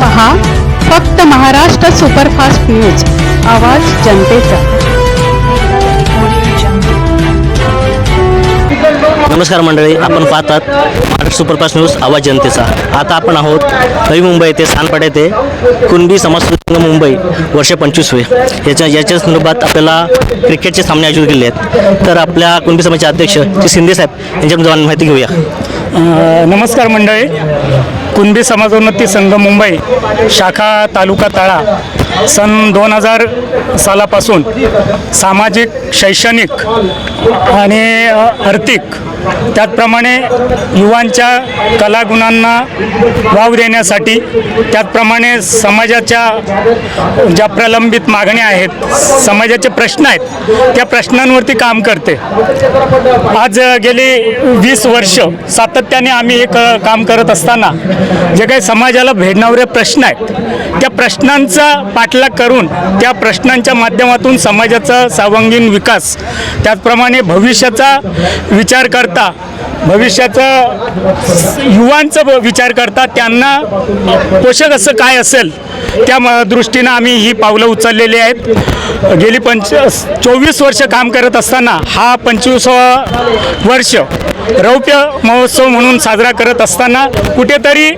पहा फक्त Maharashtra superfast news आवाज जनतेचा. नमस्कार मंडळी आपण पाहतात महाराष्ट्र सुपरफास्ट न्यूज आवाज जनतेचा. आता आपण आहोत नवी मुंबई येथे सानपाडा येथे कुणबी समाज संघ मुंबई वर्ष पंचवीसवे याच्या याच्या संदर्भात आपल्याला क्रिकेटचे सामने आयोजित केले आहेत. तर आपल्या कुणबी समाजाचे अध्यक्ष श्री शिंदे साहेब यांच्याकडून जाऊन माहिती घेऊया. नमस्कार मंडळी. कुणबी समाजोन्नती संघ मुंबई शाखा तालुका तळा सन दोन हजार सालापासून सामाजिक शैक्षणिक आणि आर्थिक त्याचप्रमाणे युवांच्या कलागुणांना वाव देण्यासाठी त्याचप्रमाणे समाजाच्या ज्या प्रलंबित मागण्या आहेत समाजाचे प्रश्न आहेत त्या प्रश्नांवरती काम करते. आज गेली वीस वर्ष सातत्याने आम्ही हे काम करत असताना जे काही समाजाला भेडणारे प्रश्न आहेत त्या प्रश्नांचा पाठलाग करून त्या प्रश्नांच्या माध्यमातून समाजाचा सर्वांगीण विकास त्याचप्रमाणे भविष्याचा विचार करता भविष्याचा युवांचा ब- विचार करता त्यांना पोषक असं काय असेल त्या म- दृष्टीनं आम्ही ही पावलं उचललेली आहेत. गेली पंच चोवीस वर्ष काम करत असताना हा पंचवीसावा वर्ष रौप्य महोत्सव म्हणून साजरा करत असताना कुठेतरी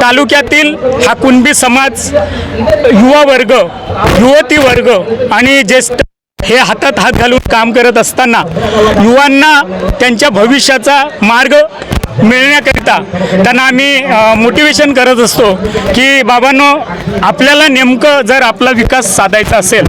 तालुक्यातील हा कुणबी समाज युवा वर्ग युवती वर्ग आणि ज्येष्ठ हे हातात हात घालून काम करत असताना युवांना त्यांच्या भविष्याचा मार्ग मिळण्याकरिता त्यांना आम्ही मोटिवेशन करत असतो की बाबांनो आपल्याला नेमकं जर आपला विकास साधायचा असेल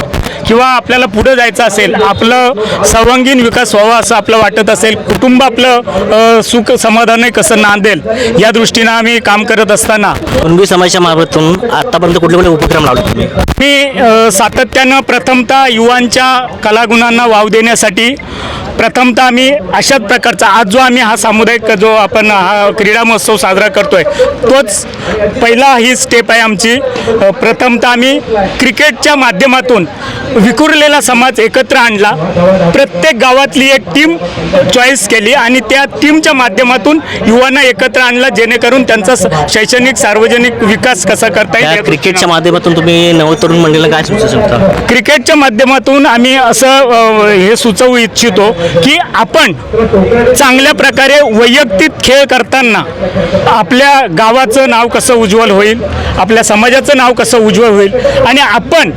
किंवा आपल्याला पुढं जायचं असेल आपलं सर्वांगीण विकास व्हावा असं आपलं वाटत असेल कुटुंब आपलं सुख समाधान कसं नांदेल या दृष्टीनं आम्ही काम करत असताना कुणबी समाजाच्या मार्फतून आतापर्यंत कुठले कुठले उपक्रम लावले मी सातत्यानं प्रथमतः युवांच्या कलागुणांना वाव देण्यासाठी प्रथमतः आम्ही अशाच प्रकारचा आज जो आम्ही हा सामुदायिक जो आपण हा क्रीडा महोत्सव साजरा करतोय तोच पहिला ही स्टेप आहे आमची. प्रथमतः आम्ही क्रिकेटच्या माध्यमातून विखुरलेला समाज एकत्र आणला. प्रत्येक गावातली एक टीम चॉईस केली आणि त्या टीमच्या माध्यमातून युवांना एकत्र आणलं जेणेकरून त्यांचा शैक्षणिक सार्वजनिक विकास कसा करता येईल क्रिकेटच्या माध्यमातून तुम्ही नव तरुण मंडळीला काय सुचवू शकता? क्रिकेटच्या माध्यमातून आम्ही असं हे सुचवू इच्छितो की आपण चांगल्या प्रकारे वैयक्तिक खेळ करताना आपल्या गावाचं नाव कसं उज्ज्वल होईल आपल्या समाजाचं नाव कसं उज्ज्वल होईल आणि आपण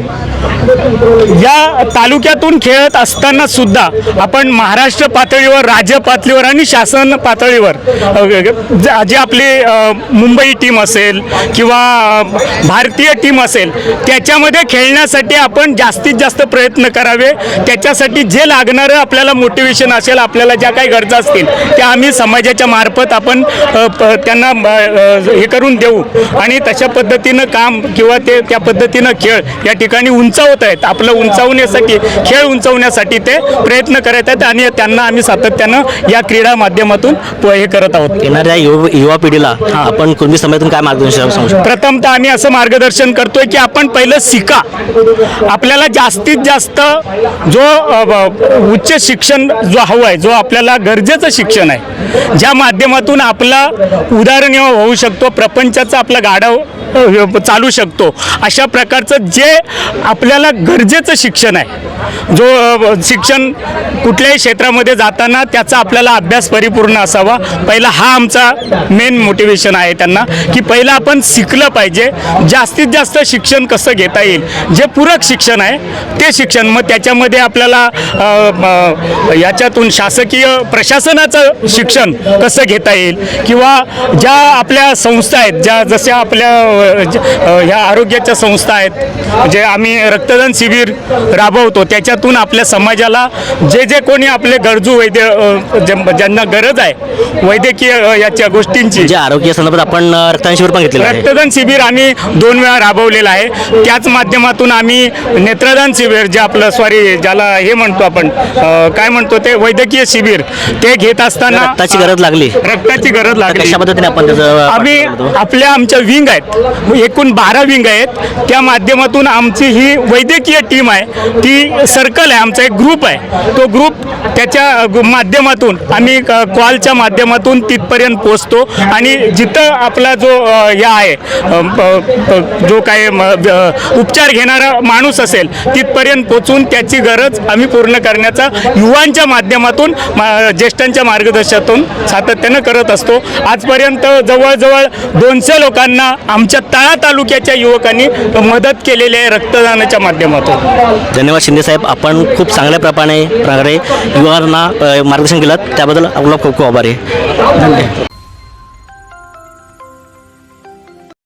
या तालुक्यातून खेळत असताना सुद्धा आपण महाराष्ट्र पातळीवर राज्य पातळीवर आणि शासन पातळीवर ज- जे आपली मुंबई टीम असेल किंवा भारतीय टीम असेल त्याच्यामध्ये खेळण्यासाठी आपण जास्तीत जास्त प्रयत्न करावे. त्याच्यासाठी जे लागणारं आपल्याला मोटिवेशन असेल आपल्याला ज्या काही गरजा असतील त्या आम्ही समाजाच्या मार्फत आपण प- त्यांना हे करून देऊ. आणि तशा पद्धतीनं काम किंवा ते त्या पद्धतीनं खेळ या ठिकाणी उंचावत आहेत. आपलं उंचावण्यासाठी खेळ उंचावण्यासाठी ते प्रयत्न करत आहेत आणि त्यांना आम्ही सातत्यानं या क्रीडा माध्यमातून हे करत आहोत. येणाऱ्या युवा पिढीला आपण कुणबी समाजातून काय मार्गदर्शन सांगू शकता? प्रथमतः आम्ही असं मार्गदर्शन करतोय की आपण पहिलं शिका. आपल्याला जास्तीत जास्त जो उच्च शिक्षण जो हवं आहे जो आपल्याला गरजेचं शिक्षण आहे ज्या माध्यमातून आपला उदाहरणीय होऊ शकतो प्रपंचाचा आपला गाडा अ, चालू शकतो अशा प्रकारचं जे आपल्याला गरजेचं शिक्षण आहे. जो शिक्षण कुठल्याही क्षेत्रामध्ये जाताना त्याचा आपल्याला अभ्यास परिपूर्ण असावा. पहिला हा आमचा मेन मोटिवेशन आहे त्यांना की पहिलं आपण शिकलं पाहिजे. जास्तीत जास्त शिक्षण कसं घेता येईल? जे पूरक शिक्षण आहे ते शिक्षण. मग त्याच्यामध्ये आपल्याला याच्यातून शासकीय प्रशासनाचं शिक्षण कसं घेता येईल? किंवा ज्या आपल्या संस्था आहेत ज्या जशा आपल्या ह्या आरोग्याच्या संस्था आहेत जे आम्ही रक्तदान शिबिर राबवतो त्याच्यातून आपल्या समाजाला जे जे कोणी आपले गरजू वैद्य ज्यांना गरज आहे वैद्यकीय याच्या गोष्टींची. जे आरोग्य संदर्भात आपण रक्तदान शिबिर पण घेतलेलं रक्तदान शिबिर आम्ही दोन वेळा राबवलेलं आहे. त्याच माध्यमातून आम्ही नेत्रदान शिबिर जे आपलं सॉरी ज्याला हे म्हणतो आपण काय म्हणतो ते वैद्यकीय शिबिर ते घेत असताना रक्ताची गरज लागली. रक्ताची गरज लागली. कशा पद्धतीने आपण आम्ही? आपल्या आमच्या विंग आहेत. एकूण बारा विंग आहेत. त्या माध्यमातून आमची ही वैद्यकीय टीम आहे. ती सर्कल आहे आमचा एक ग्रुप आहे. तो ग्रुप त्याच्या माध्यमातून आम्ही क- कॉलच्या माध्यमातून तिथपर्यंत पोचतो आणि जिथं आपला जो या आहे जो काय म- उपचार घेणारा माणूस असेल तिथपर्यंत पोचून त्याची गरज आम्ही पूर्ण करण्याचा युवांच्या माध्यमातून मा- ज्येष्ठांच्या मार्गदर्शनातून सातत्यानं करत असतो. आजपर्यंत जवळजवळ दोनशे लोकांना आमच्या तळा तालुक्याच्या युवकांनी मदत केलेली आहे रक्तदानाच्या माध्यमातून. धन्यवाद साहेब आपण खूप चांगल्या प्रमाणे प्रकारे युवांना मार्गदर्शन केलं. त्याबद्दल आपला खूप खूप आभार आहे.